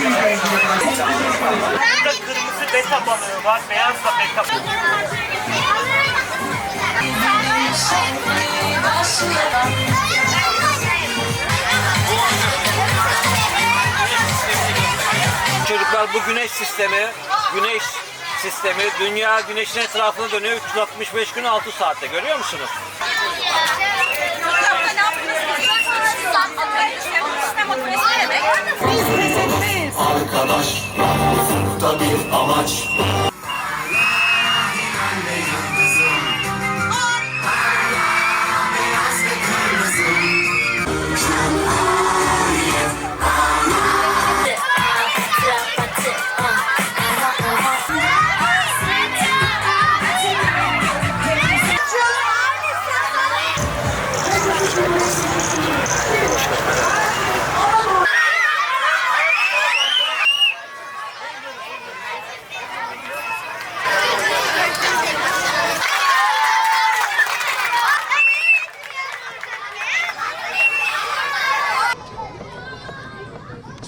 Burada kırmızı beta balığı var, beyaz da beta balığı. Çocuklar bu güneş sistemi, güneş sistemi dünya güneşin etrafında dönüyor 365 gün 6 saatte görüyor musunuz? Arkadaş, ufukta bir amaç.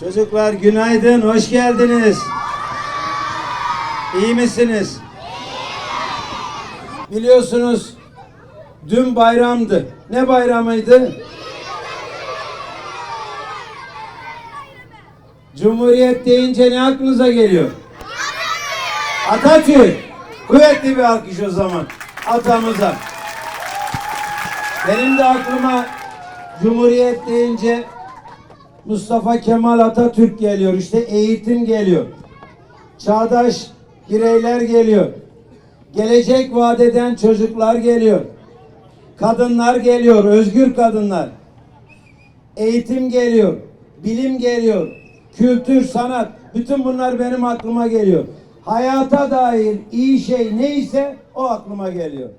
Çocuklar günaydın, hoş geldiniz. İyi misiniz? Biliyorsunuz dün bayramdı. Ne bayramıydı? Cumhuriyet deyince ne aklınıza geliyor? Atatürk. Kuvvetli bir alkış o zaman atamıza. Benim de aklıma Cumhuriyet deyince Mustafa Kemal Atatürk geliyor. İşte eğitim geliyor. Çağdaş bireyler geliyor. Gelecek vadeden çocuklar geliyor. Kadınlar geliyor, özgür kadınlar. Eğitim geliyor, bilim geliyor, kültür, sanat. Bütün bunlar benim aklıma geliyor. Hayata dair iyi şey neyse o aklıma geliyor.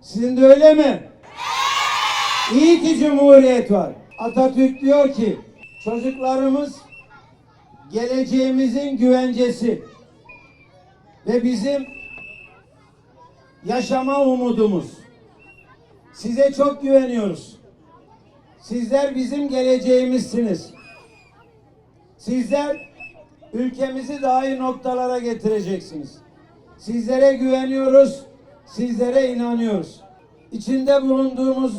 Sizin de öyle mi? İyi ki Cumhuriyet var. Atatürk diyor ki çocuklarımız geleceğimizin güvencesi ve bizim yaşama umudumuz. Size çok güveniyoruz. Sizler bizim geleceğimizsiniz. Sizler ülkemizi daha iyi noktalara getireceksiniz. Sizlere güveniyoruz, sizlere inanıyoruz. İçinde bulunduğumuz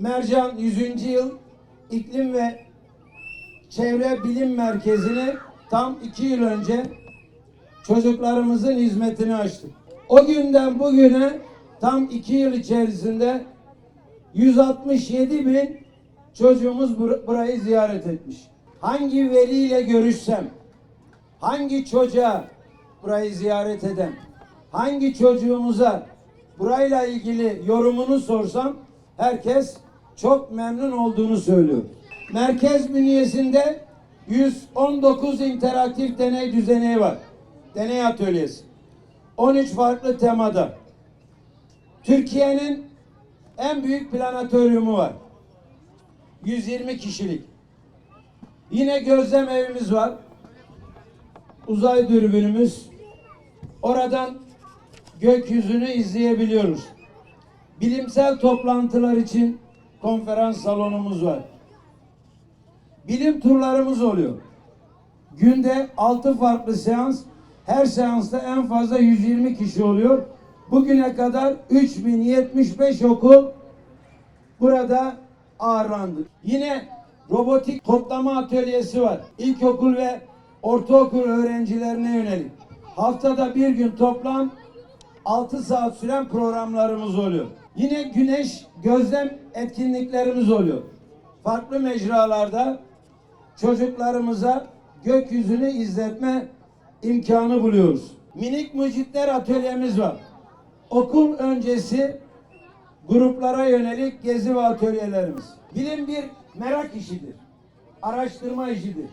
Mercan 100. yıl iklim ve çevre bilim merkezini tam iki yıl önce çocuklarımızın hizmetine açtık. O günden bugüne tam iki yıl içerisinde 167 bin çocuğumuz bur- burayı ziyaret etmiş. Hangi veliyle görüşsem, hangi çocuğa burayı ziyaret eden, hangi çocuğumuza burayla ilgili yorumunu sorsam herkes çok memnun olduğunu söylüyor. Merkez bünyesinde 119 interaktif deney düzeneği var. Deney atölyesi. 13 farklı temada. Türkiye'nin en büyük planetoryumu var. 120 kişilik. Yine gözlem evimiz var. Uzay dürbünümüz. Oradan gökyüzünü izleyebiliyoruz. Bilimsel toplantılar için konferans salonumuz var. Bilim turlarımız oluyor. Günde 6 farklı seans, her seansta en fazla 120 kişi oluyor. Bugüne kadar 3075 okul burada ağırlandı. Yine robotik kodlama atölyesi var. İlkokul ve ortaokul öğrencilerine yönelik. Haftada bir gün toplam 6 saat süren programlarımız oluyor. Yine güneş gözlem etkinliklerimiz oluyor. Farklı mecralarda çocuklarımıza gökyüzünü izletme imkanı buluyoruz. Minik mucitler atölyemiz var. Okul öncesi gruplara yönelik gezi ve atölyelerimiz. Bilim bir merak işidir. Araştırma işidir.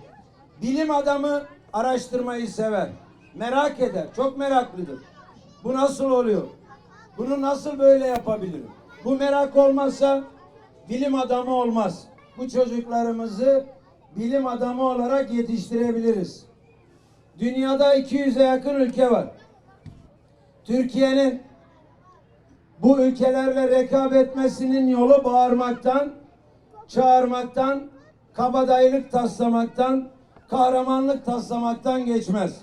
Bilim adamı araştırmayı sever. Merak eder. Çok meraklıdır. Bu nasıl oluyor? Bunu nasıl böyle yapabilirim? Bu merak olmazsa bilim adamı olmaz. Bu çocuklarımızı bilim adamı olarak yetiştirebiliriz. Dünyada 200'e yakın ülke var. Türkiye'nin bu ülkelerle rekabet etmesinin yolu bağırmaktan, çağırmaktan, kabadayılık taslamaktan, kahramanlık taslamaktan geçmez.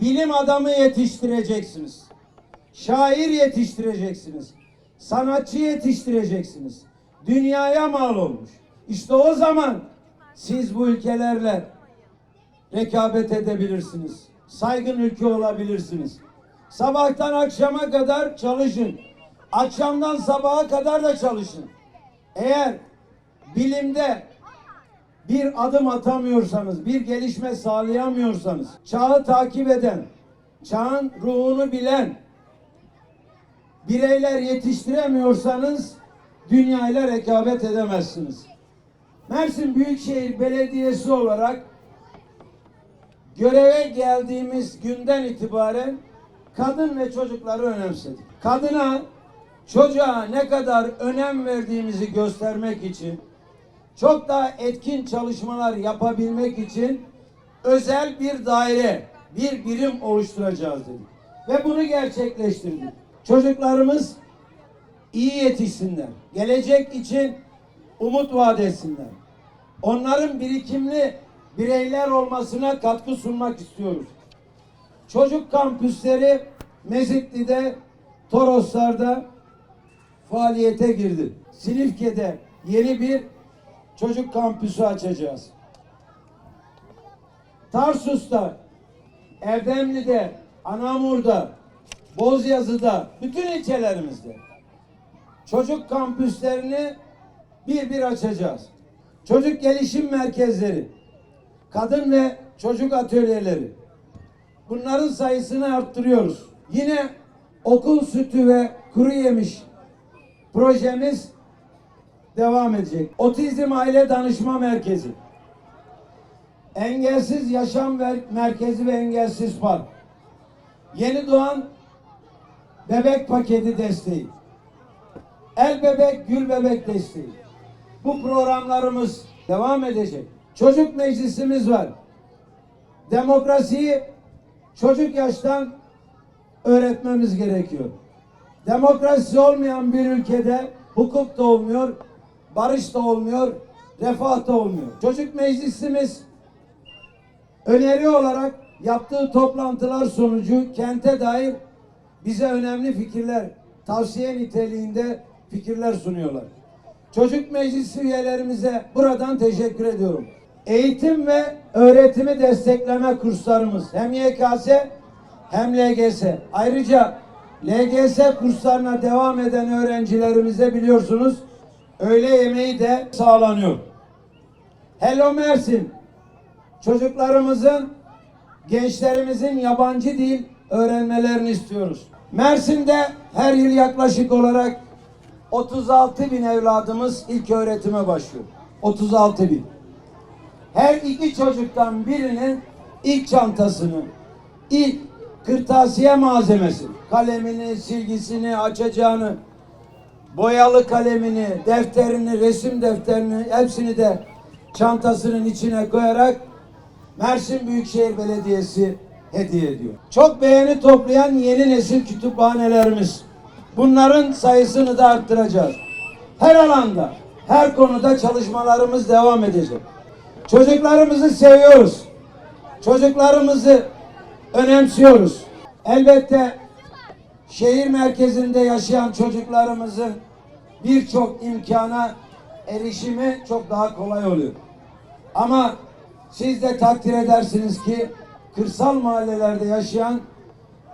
Bilim adamı yetiştireceksiniz. Şair yetiştireceksiniz. Sanatçı yetiştireceksiniz. Dünyaya mal olmuş. İşte o zaman siz bu ülkelerle rekabet edebilirsiniz. Saygın ülke olabilirsiniz. Sabahtan akşama kadar çalışın. Akşamdan sabaha kadar da çalışın. Eğer bilimde bir adım atamıyorsanız, bir gelişme sağlayamıyorsanız, çağı takip eden, çağın ruhunu bilen bireyler yetiştiremiyorsanız dünyayla rekabet edemezsiniz. Mersin Büyükşehir Belediyesi olarak göreve geldiğimiz günden itibaren kadın ve çocukları önemsedik. Kadına, çocuğa ne kadar önem verdiğimizi göstermek için, çok daha etkin çalışmalar yapabilmek için özel bir daire, bir birim oluşturacağız dedik. Ve bunu gerçekleştirdik. Çocuklarımız iyi yetişsinler. Gelecek için umut vaat etsinler. Onların birikimli bireyler olmasına katkı sunmak istiyoruz. Çocuk kampüsleri Mezitli'de, Toroslar'da faaliyete girdi. Silifke'de yeni bir çocuk kampüsü açacağız. Tarsus'ta, Erdemli'de, Anamur'da, Bozyazı'da, bütün ilçelerimizde çocuk kampüslerini bir bir açacağız. Çocuk gelişim merkezleri, kadın ve çocuk atölyeleri. Bunların sayısını arttırıyoruz. Yine okul sütü ve kuru yemiş projemiz devam edecek. Otizm Aile Danışma Merkezi. Engelsiz Yaşam Merkezi ve Engelsiz Park. Yeni doğan bebek paketi desteği. El bebek, gül bebek desteği. Bu programlarımız devam edecek. Çocuk meclisimiz var. Demokrasiyi çocuk yaştan öğretmemiz gerekiyor. Demokrasi olmayan bir ülkede hukuk da olmuyor, barış da olmuyor, refah da olmuyor. Çocuk meclisimiz öneri olarak yaptığı toplantılar sonucu kente dair bize önemli fikirler, tavsiye niteliğinde fikirler sunuyorlar. Çocuk meclisi üyelerimize buradan teşekkür ediyorum. Eğitim ve öğretimi destekleme kurslarımız hem YKS hem LGS. Ayrıca LGS kurslarına devam eden öğrencilerimize biliyorsunuz öğle yemeği de sağlanıyor. Hello Mersin çocuklarımızın, gençlerimizin yabancı dil öğrenmelerini istiyoruz. Mersin'de her yıl yaklaşık olarak 36 bin evladımız ilk öğretime başlıyor. 36 bin. Her iki çocuktan birinin ilk çantasını, ilk kırtasiye malzemesi, kalemini, silgisini, açacağını, boyalı kalemini, defterini, resim defterini hepsini de çantasının içine koyarak Mersin Büyükşehir Belediyesi hediye ediyor. Çok beğeni toplayan yeni nesil kütüphanelerimiz. Bunların sayısını da arttıracağız. Her alanda, her konuda çalışmalarımız devam edecek. Çocuklarımızı seviyoruz. Çocuklarımızı önemsiyoruz. Elbette şehir merkezinde yaşayan çocuklarımızın birçok imkana erişimi çok daha kolay oluyor. Ama siz de takdir edersiniz ki kırsal mahallelerde yaşayan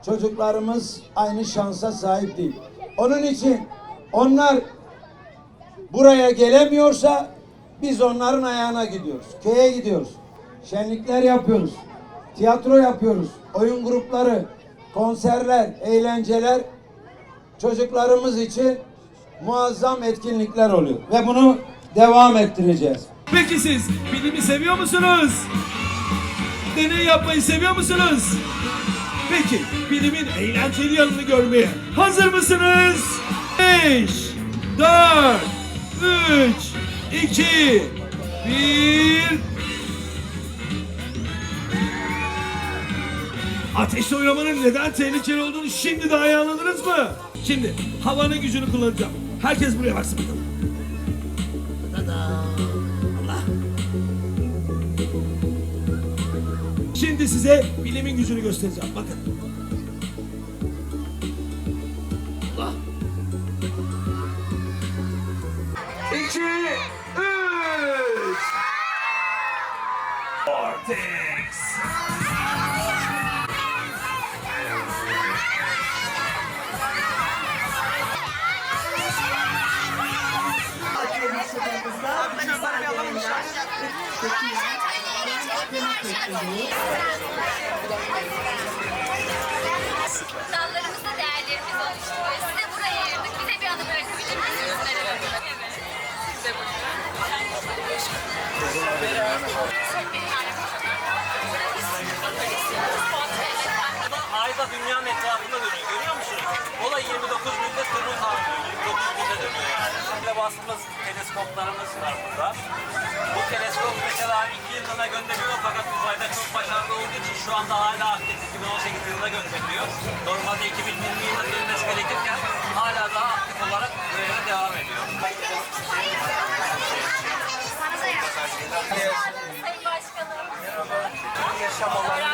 çocuklarımız aynı şansa sahip değil. Onun için onlar buraya gelemiyorsa biz onların ayağına gidiyoruz. Köye gidiyoruz. Şenlikler yapıyoruz. Tiyatro yapıyoruz. Oyun grupları, konserler, eğlenceler çocuklarımız için muazzam etkinlikler oluyor. Ve bunu devam ettireceğiz. Peki siz bilimi seviyor musunuz? Deney yapmayı seviyor musunuz? Peki bilimin eğlenceli yanını görmeye hazır mısınız? 5, 4, 3, 2, 1... Ateşle oynamanın neden tehlikeli olduğunu şimdi daha iyi anladınız mı? Şimdi havanın gücünü kullanacağım. Herkes buraya baksın bakalım. Şimdi size bilimin gücünü göstereceğim. Bakın. Allah. İki, üç. Vortex. Dallarımızda değerlerimiz oluşturuyor. Size buraya ayırdık. Bize bir anı bırakabilir misiniz? Ayda dünyanın etrafında dönüyor. Görüyor musunuz? O da 29 günde turnu tamamlıyor. 29 günde dönüyor yani. Bastığımız teleskoplarımız var burada. Bu teleskop mesela 2 yılına gönderiliyor fakat uzayda çok başarılı olduğu için şu anda hala aktif 2018 yılında gönderiliyor. Normalde 2020 yılında dönmesi gerekirken hala daha aktif olarak göreve devam ediyor. Sayın Başkanım. yaşam alanı